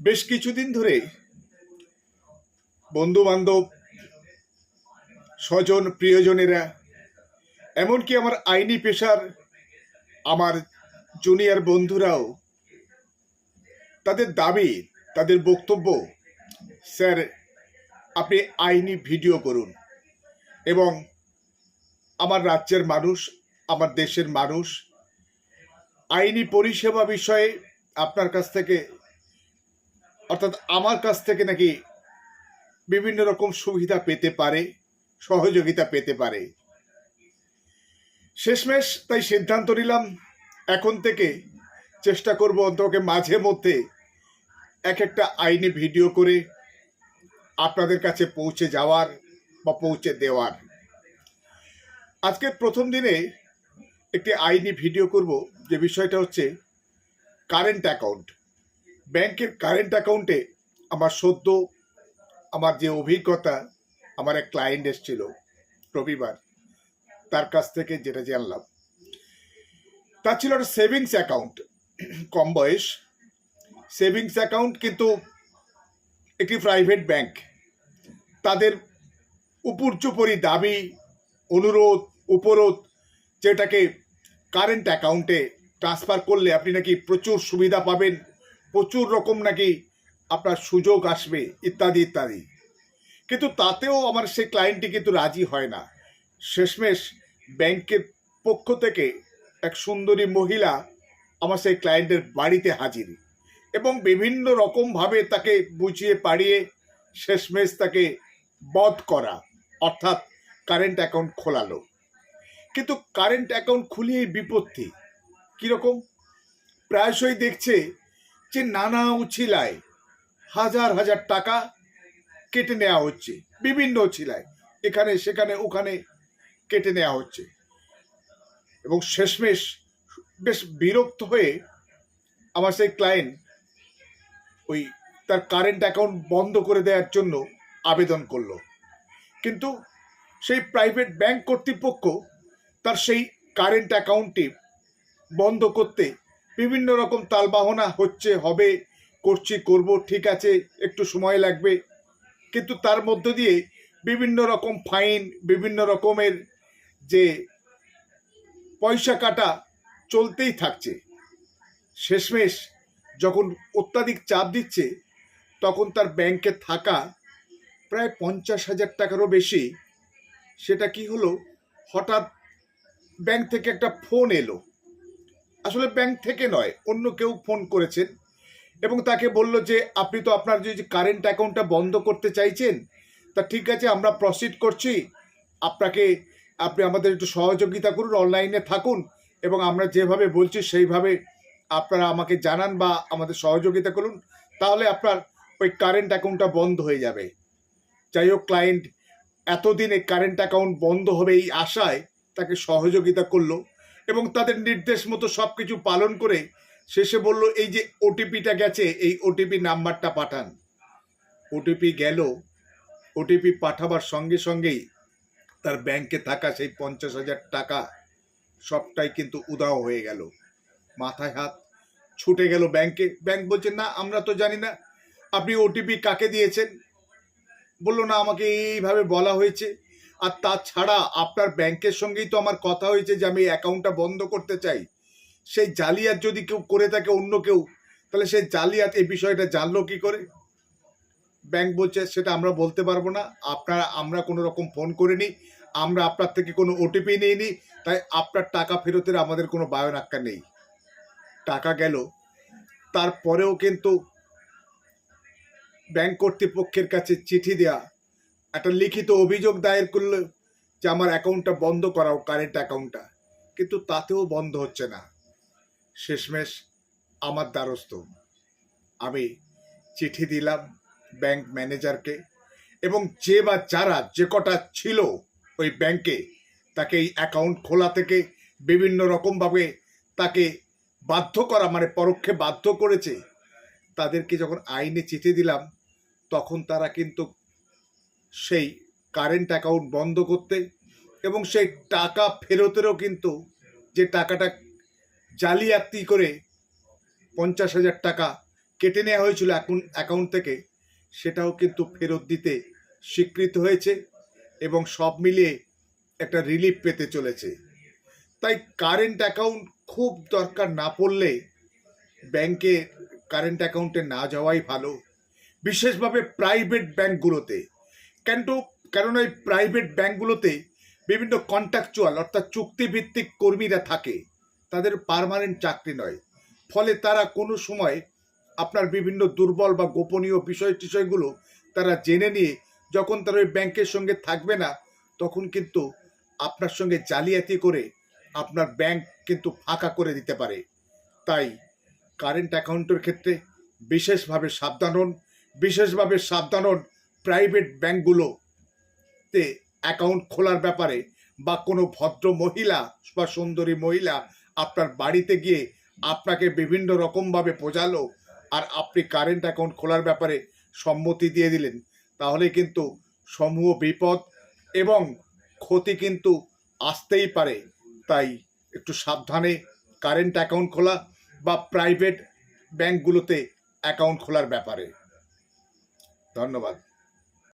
বেশ কিছুদিন ধরে বন্ধু বান্ধব স্বজন, প্রিয়জনেরা, এমনকি আমার আইনি পেশার আমার জুনিয়র বন্ধুরাও তাদের দাবি, তাদের বক্তব্য, স্যার, আপনি আইনি ভিডিও করুন এবং আমার রাজ্যের মানুষ, আমার দেশের মানুষ, আইনি পরিষেবা বিষয়ে আপনার কাছ থেকে অর্থাৎ আমার কাছ থেকে নাকি বিভিন্ন রকম সুবিধা পেতে পারে, সহযোগিতা পেতে পারে। শেষমেশ তাই সিদ্ধান্ত নিলাম, এখন থেকে চেষ্টা করব অন্তকে মাঝে মধ্যে এক একটা আইনি ভিডিও করে আপনাদের কাছে পৌঁছে যাওয়ার বা পৌঁছে দেওয়ার। আজকের প্রথম দিনে একটি আইনি ভিডিও করব, যে বিষয়টা হচ্ছে কারেন্ট অ্যাকাউন্ট ব্যাংকের কারেন্ট অ্যাকাউন্টে আমার সদ্য আমার যে অভিজ্ঞতা আমার এক ক্লায়েন্ট এসেছিল রবিবার, তার কাছ থেকে যেটা জানলাম। তা ছিল একটা সেভিংস অ্যাকাউন্ট কম বয়স। সেভিংস অ্যাকাউন্ট কিন্তু একটি প্রাইভেট ব্যাংক তাদের উপর্যুপরি দাবি, অনুরোধ, উপরোধ, যেটাকে কারেন্ট অ্যাকাউন্টে ট্রান্সফার করলে আপনি নাকি প্রচুর সুবিধা পাবেন। প্রচুর রকম নাকি আপনার সুযোগ আসবে, ইত্যাদি ইত্যাদি। কিন্তু তাতেও আমার সেই ক্লায়েন্টটি কিন্তু রাজি হয় না। শেষমেশ ব্যাংকের পক্ষ থেকে এক সুন্দরী মহিলা আমার সেই ক্লায়েন্টের বাড়িতে হাজির এবং বিভিন্ন রকমভাবে তাকে বুঝিয়ে পাড়িয়ে শেষমেশ তাকে বধ করা, অর্থাৎ কারেন্ট অ্যাকাউন্ট খোলালো। কিন্তু কারেন্ট অ্যাকাউন্ট খুলিয়ে বিপত্তি। কীরকম? প্রায়শই দেখছে যে নানা উছিলায় হাজার হাজার টাকা কেটে নেওয়া হচ্ছে, বিভিন্ন উছিলায়, এখানে, সেখানে, ওখানে কেটে নেওয়া হচ্ছে। এবং শেষমেশ বেশ বিরক্ত হয়ে আমার সেই ক্লায়েন্ট ওই তার কারেন্ট অ্যাকাউন্ট বন্ধ করে দেওয়ার জন্য আবেদন করল। কিন্তু সেই প্রাইভেট ব্যাংক কর্তৃপক্ষ তার সেই কারেন্ট অ্যাকাউন্টটি বন্ধ করতে বিভিন্ন রকম তালবাহনা হচ্ছে, হবে, করছি, করব, ঠিক আছে, একটু সময় লাগবে। কিন্তু তার মধ্য দিয়ে বিভিন্ন রকম ফাইন, বিভিন্ন রকমের যে পয়সা কাটা চলতেই থাকছে। শেষমেশ যখন অত্যাধিক চাপ দিচ্ছে, তখন তার ব্যাংকে থাকা প্রায় পঞ্চাশ হাজার টাকারও বেশি। সেটা কি হলো? হঠাৎ ব্যাংক থেকে একটা ফোন এলো। আসলে ব্যাংক থেকে নয়, অন্য কেউ ফোন করেছেন এবং তাকে বলল যে, আপনি তো আপনার যে কারেন্ট অ্যাকাউন্টটা বন্ধ করতে চাইছেন, তা ঠিক আছে, আমরা প্রসিড করছি। আপনাকে, আপনি আমাদের একটু সহযোগিতা করুন অনলাইনে থাকুন এবং আমরা যেভাবে বলছি, সেইভাবে আপনারা আমাকে জানান বা আমাদের সহযোগিতা করুন, তাহলে আপনার ওই কারেন্ট অ্যাকাউন্টটা বন্ধ হয়ে যাবে। যাই হোক ক্লায়েন্ট এতদিন এই কারেন্ট অ্যাকাউন্ট বন্ধ হবে এই আশায় তাকে সহযোগিতা করল। এবং তাদের নির্দেশ মতো সব কিছু পালন করে শেষে বলল, এই যে ওটিপিটা গেছে, এই ওটিপি নাম্বারটা পাঠান। ওটিপি গেল। ওটিপি পাঠাবার সঙ্গে সঙ্গেই তার ব্যাংকে থাকা সেই পঞ্চাশ হাজার টাকা সবটাই কিন্তু উদাও হয়ে গেল। মাথায় হাত ছুটে গেল ব্যাংকে। ব্যাংক বলছে, না, আমরা তো জানি না। আপনি ওটিপি কাকে দিয়েছেন? বলল, না, আমাকে এইভাবে বলা হয়েছে। আর তাছাড়া আপনার ব্যাংকের সঙ্গেই তো আমার কথা হয়েছে যে আমি অ্যাকাউন্টটা বন্ধ করতে চাই। সেই জালিয়াত যদি কেউ করে থাকে অন্য কেউ, তাহলে সেই জালিয়াত এই বিষয়টা জানলো কি করে? ব্যাংক বলছে, সেটা আমরা বলতে পারব না। আপনারা, আমরা কোনো রকম ফোন করিনি। আমরা আপনার থেকে কোনো ওটিপি নিইনি। তাই আপনার টাকা ফেরতের আমাদের কোনো বায়নাক্কা নেই। টাকা গেল। তারপরেও কিন্তু ব্যাংক কর্তৃপক্ষের কাছে চিঠি দেয়া একটা লিখিত অভিযোগ দায়ের করল যে আমার অ্যাকাউন্টটা বন্ধ করাও, কারেন্ট অ্যাকাউন্টটা। কিন্তু তাতেও বন্ধ হচ্ছে না। শেষমেশ আমার দ্বারস্থ। আমি চিঠি দিলাম ব্যাংক ম্যানেজারকে এবং যে বা যারা যে কটা ছিল ওই ব্যাংকে তাকে এই অ্যাকাউন্ট খোলা থেকে বিভিন্ন রকমভাবে তাকে বাধ্য করা মানে পরোক্ষে বাধ্য করেছে, তাদেরকে যখন আইনে চিঠি দিলাম, তখন তারা কিন্তু সেই কারেন্ট অ্যাকাউন্ট বন্ধ করতে এবং সেই টাকা ফেরতেরও কিন্তু যে টাকাটা জালিয়াতি করে পঞ্চাশ হাজার টাকা কেটে নেওয়া হয়েছিল এখন অ্যাকাউন্ট থেকে, সেটাও কিন্তু ফেরত দিতে স্বীকৃত হয়েছে এবং সব মিলিয়ে একটা রিলিফ পেতে চলেছে। তাই কারেন্ট অ্যাকাউন্ট খুব দরকার না পড়লে ব্যাংকে কারেন্ট অ্যাকাউন্টে না যাওয়াই ভালো। বিশেষভাবে প্রাইভেট ব্যাংকগুলোতে কিন্তু কারণ ওই প্রাইভেট ব্যাংকগুলোতে বিভিন্ন কন্ট্রাকচুয়াল অর্থাৎ চুক্তিভিত্তিক কর্মীরা থাকে। তাদের পার্মানেন্ট চাকরি নয়। ফলে তারা কোনো সময় আপনার বিভিন্ন দুর্বল বা গোপনীয় বিষয় টিষয়গুলো তারা জেনে নিয়ে যখন তারা ওই ব্যাংকের সঙ্গে থাকবে না, তখন কিন্তু আপনার সঙ্গে জালিয়াতি করে আপনার ব্যাংক কিন্তু ফাঁকা করে দিতে পারে। তাই কারেন্ট অ্যাকাউন্টের ক্ষেত্রে বিশেষভাবে সাবধান হন। বিশেষভাবে সাবধান হন প্রাইভেট ব্যাংকগুলোতে অ্যাকাউন্ট খোলার ব্যাপারে বা কোনো ভদ্র মহিলা বা সুন্দরী মহিলা আপনার বাড়িতে গিয়ে আপনাকে বিভিন্ন রকমভাবে বোঝালো আর আপনি কারেন্ট অ্যাকাউন্ট খোলার ব্যাপারে সম্মতি দিয়ে দিলেন, তাহলে কিন্তু সমূহ বিপদ এবং ক্ষতি কিন্তু আসতেই পারে। তাই একটু সাবধানে কারেন্ট অ্যাকাউন্ট খোলা বা প্রাইভেট ব্যাংকগুলোতে অ্যাকাউন্ট খোলার ব্যাপারে। ধন্যবাদ।